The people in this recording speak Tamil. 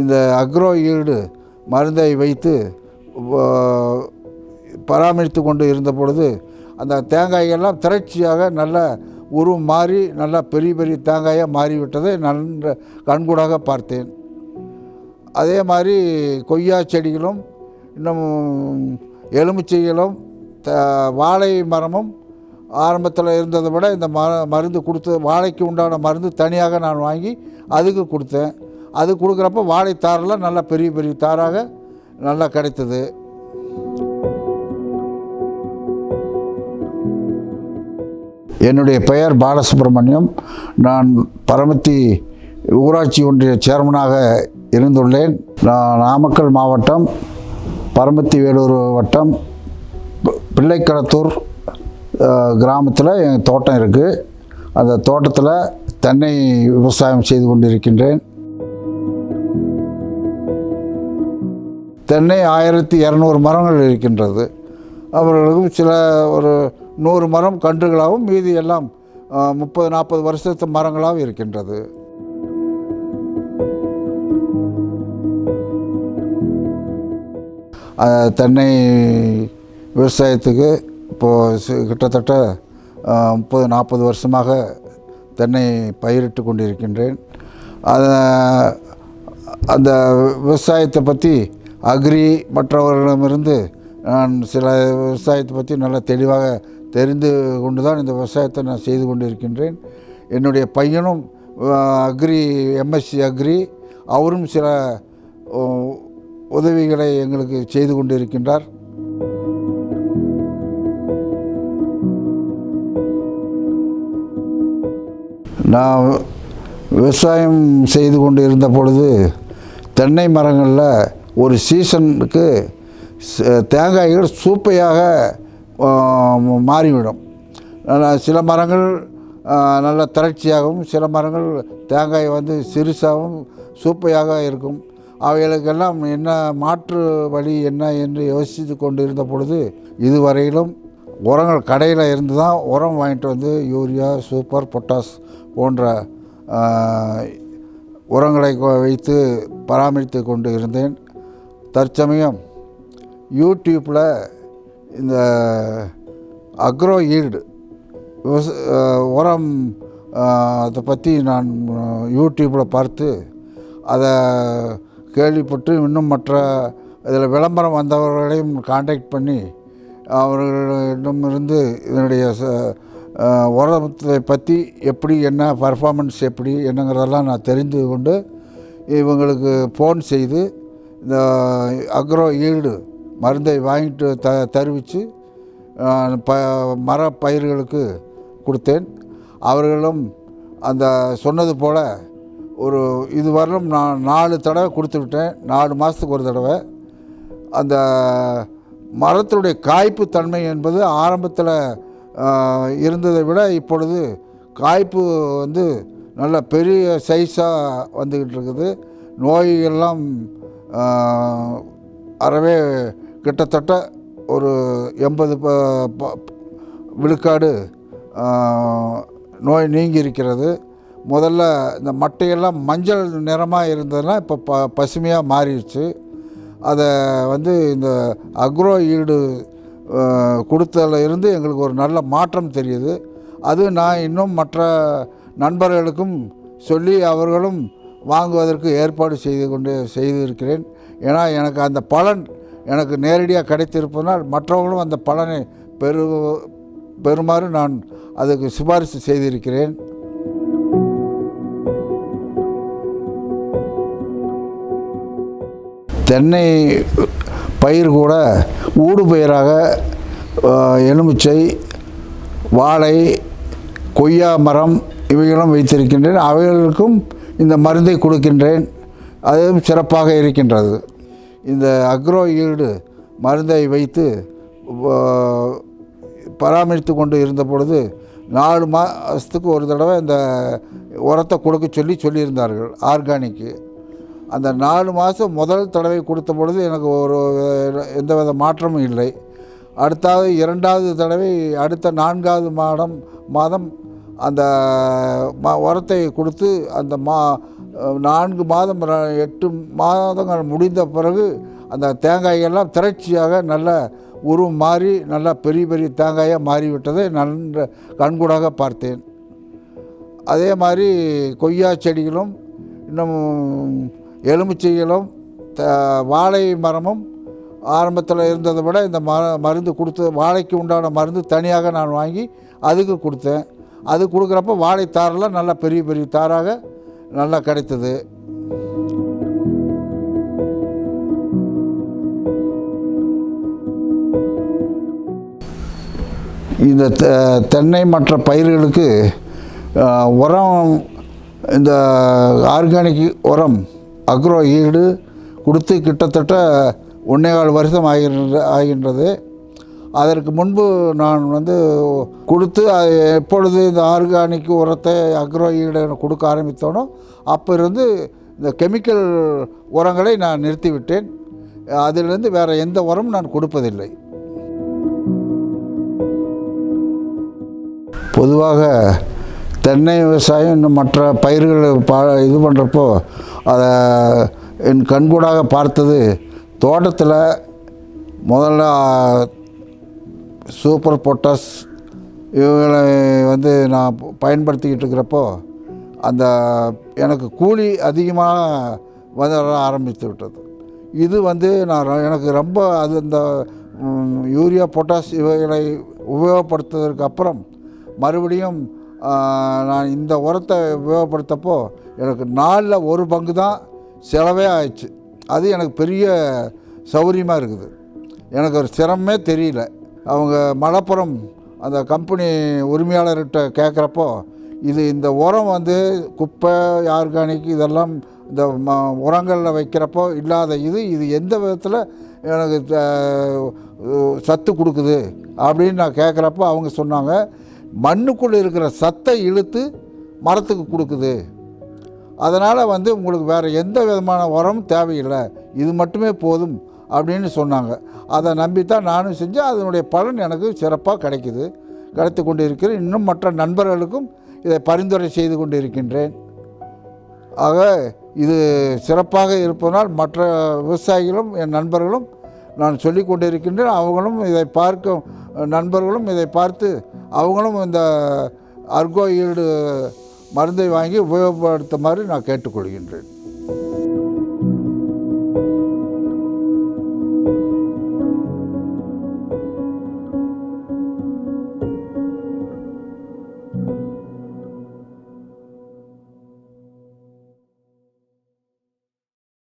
இந்த அக்ரோ ஈல்டு மருந்தை வைத்து பராமரித்து கொண்டு இருந்த பொழுது அந்த தேங்காய்கள்லாம் திரட்சியாக நல்ல உருவம் மாறி நல்லா பெரிய பெரிய தேங்காயாக மாறிவிட்டதை நன்ற கண்கூடாக பார்த்தேன். அதே மாதிரி கொய்யா செடிகளும் இன்னும் எலுமிச்சைகளும் த வாழை மரமும் ஆரம்பத்தில் இருந்ததை விட இந்த ம மருந்து கொடுத்து வாழைக்கு உண்டான மருந்து தனியாக நான் வாங்கி அதுக்கு கொடுத்தேன். அது கொடுக்குறப்ப வாழை தாரெல்லாம் நல்லா பெரிய பெரிய தாராக நல்லா கிடைத்தது. என்னுடைய பெயர் பாலசுப்ரமணியம். நான் பரமத்தி ஊராட்சி ஒன்றிய சேர்மனாக இருந்துள்ளேன். நான் நாமக்கல் மாவட்டம் பரமத்தி வேலூர் வட்டம் பிள்ளைக்களத்தூர் பிள்ளைக்கடத்தூர் கிராமத்தில் என் தோட்டம் இருக்குது அந்த தோட்டத்தில் தென்னை விவசாயம் செய்து கொண்டிருக்கின்றேன். தென்னை ஆயிரத்தி இரநூறு மரங்கள் இருக்கின்றது. அவர்களுக்கு சில ஒரு நூறு மரம் கன்றுகளாகவும் மீதி எல்லாம் முப்பது நாற்பது வருஷத்து மரங்களாகவும் இருக்கின்றது. தென்னை விவசாயத்துக்கு இப்போது கிட்டத்தட்ட முப்பது நாற்பது வருஷமாக தென்னை பயிரிட்டு கொண்டிருக்கின்றேன். அதை அந்த விவசாயத்தை பற்றி அக்ரி மற்றவர்களிடமிருந்து நான் சில விவசாயத்தை பற்றி நல்லா தெளிவாக தெரிந்து கொண்டு தான் இந்த விவசாயத்தை நான் செய்து கொண்டிருக்கின்றேன். என்னுடைய பையனும் அக்ரி எம்எஸ்சி அக்ரி அவரும் சில உதவிகளை எங்களுக்கு செய்து கொண்டிருக்கின்றார். நான் விவசாயம் செய்து கொண்டு இருந்த பொழுது தென்னை மரங்களில் ஒரு சீசனுக்கு தேங்காய்கள் சூப்பையாக மாறிவிடும். சில மரங்கள் நல்ல திரட்சியாகவும் சில மரங்கள் தேங்காய் வந்து சிறுசாகவும் சூப்பையாக இருக்கும். அவைகளுக்கெல்லாம் என்ன மாற்று வழி என்ன என்று யோசித்து கொண்டு இருந்த பொழுது இதுவரையிலும் உரங்கள் கடையில் இருந்து தான் உரம் வாங்கிட்டு வந்து யூரியா சூப்பர் பொட்டாஸ் போன்ற உரங்களை கொ- வைத்து பராமரித்து கொண்டு இருந்தேன். தற்சமயம் யூடியூப்பில் இந்த அக்ரோ ஈல்டு விவச உரம் அதை பற்றி நான் யூடியூப்பில் பார்த்து அதை கேள்விப்பட்டு இன்னும் மற்ற இதில் விளம்பரம் வந்தவர்களையும் காண்டாக்ட் பண்ணி அவர்களிடமிருந்து இதனுடைய ச- உரத்தை பற்றி எப்படி என்ன பர்ஃபார்மன்ஸ் எப்படி என்னங்கிறதெல்லாம் நான் தெரிந்து கொண்டு இவங்களுக்கு ஃபோன் செய்து இந்த அக்ரோ ஈல்டு மருந்தை வாங்கிட்டு த தருவித்து ப மர பயிர்களுக்கு கொடுத்தேன். அவர்களும் அந்த சொன்னது போல் ஒரு இது வரலும் நான் நாலு தடவை கொடுத்து விட்டேன். நாலு மாதத்துக்கு ஒரு தடவை. அந்த மரத்தினுடைய காய்ப்பு தன்மை என்பது ஆரம்பத்தில் இருந்ததை விட இப்பொழுது காய்ப்பு வந்து நல்ல பெரிய சைஸாக வந்துக்கிட்டு இருக்குது. நோய்கள்லாம் எல்லாம் அறவே கிட்டத்தட்ட ஒரு எண்பது ப- ப- விழுக்காடு நோய் நீங்கி இருக்கிறது முதல்ல இந்த மட்டையெல்லாம் மஞ்சள் நிறமாக இருந்ததுன்னா இப்போ ப பசுமையாக மாறிடுச்சு. அதை வந்து இந்த அக்ரோ ஈடு கொடுத்ததுல இருந்து எங்களுக்கு ஒரு நல்ல மாற்றம் தெரியுது. அது நான் இன்னும் மற்ற நண்பர்களுக்கும் சொல்லி அவர்களும் வாங்குவதற்கு ஏற்பாடு செய்து கொண்டு செய்திருக்கிறேன். ஏன்னா எனக்கு அந்த பலன் எனக்கு நேரடியாக கிடைத்திருப்பதனால் மற்றவர்களும் அந்த பலனை பெறு பெறுமாறு நான் அதுக்கு சிபாரிசு செய்திருக்கிறேன். தென்னை பயிர் கூட ஊடு பயிராக எலுமிச்சை வாழை கொய்யா மரம் இவைகளும் வைத்திருக்கின்றேன். அவைகளுக்கும் இந்த மருந்தை கொடுக்கின்றேன். அதுவும் சிறப்பாக இருக்கின்றது. இந்த அக்ரோ ஈல்டு மருந்தை வைத்து பராமரித்து கொண்டு இருந்த பொழுது நாலு மாதத்துக்கு ஒரு தடவை இந்த உரத்தை கொடுக்க சொல்லி சொல்லியிருந்தார்கள் ஆர்கானிக்கு. அந்த நாலு மாதம் முதல் தடவை கொடுத்த பொழுது எனக்கு ஒரு எந்தவித மாற்றமும் இல்லை. அடுத்தாவது இரண்டாவது தடவை அடுத்த நான்காவது மாதம் மாதம் அந்த ம உரத்தை கொடுத்து அந்த மா நான்கு மாதம் எட்டு மாதங்கள் முடிந்த பிறகு அந்த தேங்காயெல்லாம் திரட்சியாக நல்ல உருவம் மாறி நல்லா பெரிய பெரிய தேங்காயாக மாறிவிட்டதை நன்ற கண்கூடாக பார்த்தேன். அதே மாதிரி கொய்யா செடிகளும் இன்னும் எலுமிச்சைகளும் த வாழை மரமும் ஆரம்பத்தில் இருந்ததை விட இந்த ம மருந்து கொடுத்து வாழைக்கு உண்டான மருந்து தனியாக நான் வாங்கி அதுக்கு கொடுத்தேன். அது கொடுக்குறப்ப வாழை தாரெல்லாம் நல்லா பெரிய பெரிய தாராக நல்லா கிடைத்தது. இந்த தெ- தென்னை மற்ற பயிர்களுக்கு உரம் இந்த ஆர்கானிக் உரம் அக்ரோ ஈடு கொடுத்து கிட்டத்தட்ட ஒன்றேகால் வருஷம் ஆகின்ற ஆகின்றது. அதற்கு முன்பு நான் வந்து கொடுத்து அது எப்பொழுது இந்த ஆர்கானிக் உரத்தை அக்ரோ கொடுக்க ஆரம்பித்தோனோ அப்போ இருந்து இந்த கெமிக்கல் உரங்களை நான் நிறுத்திவிட்டேன். அதிலிருந்து வேறு எந்த உரமும் நான் கொடுப்பதில்லை. பொதுவாக தென்னை விவசாயம் இன்னும் மற்ற பயிர்கள் பா இது பண்ணுறப்போ அதை என் கண்கூடாக பார்த்தது தோட்டத்தில் முதல்ல சூப்பர் பொட்டாஸ் இவங்களை வந்து நான் பயன்படுத்திக்கிட்டு இருக்கிறப்போ அந்த எனக்கு கூலி அதிகமாக வந்து ஆரம்பித்து விட்டது. இது வந்து நான் எனக்கு ரொம்ப அது இந்த யூரியா பொட்டாஸ் இவைகளை உபயோகப்படுத்துவதற்கு அப்புறம் மறுபடியும் நான் இந்த உரத்தை உபயோகப்படுத்தப்போ எனக்கு நாளில் ஒரு பங்கு தான் செலவே ஆயிடுச்சு. அது எனக்கு பெரிய சௌரியமாக இருக்குது. எனக்கு ஒரு சிரமமே தெரியல. அவங்க மலப்புறம் அந்த கம்பெனி உரிமையாளர்கிட்ட கேட்குறப்போ இது இந்த உரம் வந்து குப்பை ஆர்கானிக் இதெல்லாம் இந்த ம உரங்களில் வைக்கிறப்போ இல்லாத இது இது எந்த விதத்தில் எனக்கு த- சத்து கொடுக்குது அப்படின்னு நான் கேட்குறப்போ அவங்க சொன்னாங்க மண்ணுக்குள்ளே இருக்கிற சத்தை இழுத்து மரத்துக்கு கொடுக்குது. அதனால் வந்து உங்களுக்கு வேறு எந்த விதமான உரமும் தேவையில்லை. இது மட்டுமே போதும். அப்படின்னு சொன்னாங்க. அதை நம்பி தான் நானும் செஞ்சேன். அதனுடைய பலன் எனக்கு சிறப்பாக கிடைக்குது. கிடைத்து கொண்டு இருக்கிறேன் இன்னும் மற்ற நண்பர்களுக்கும் இதை பரிந்துரை செய்து கொண்டு இருக்கின்றேன் ஆக இது சிறப்பாக இருப்பதனால் மற்ற விவசாயிகளும் என் நண்பர்களும் நான் சொல்லி கொண்டு இருக்கின்றேன் அவங்களும் இதை பார்க்கும் நண்பர்களும் இதை பார்த்து அவங்களும் இந்த அர்கோ ஈல்டு மருந்தை வாங்கி உபயோகப்படுத்துமாறு நான் கேட்டுக்கொள்கின்றேன்.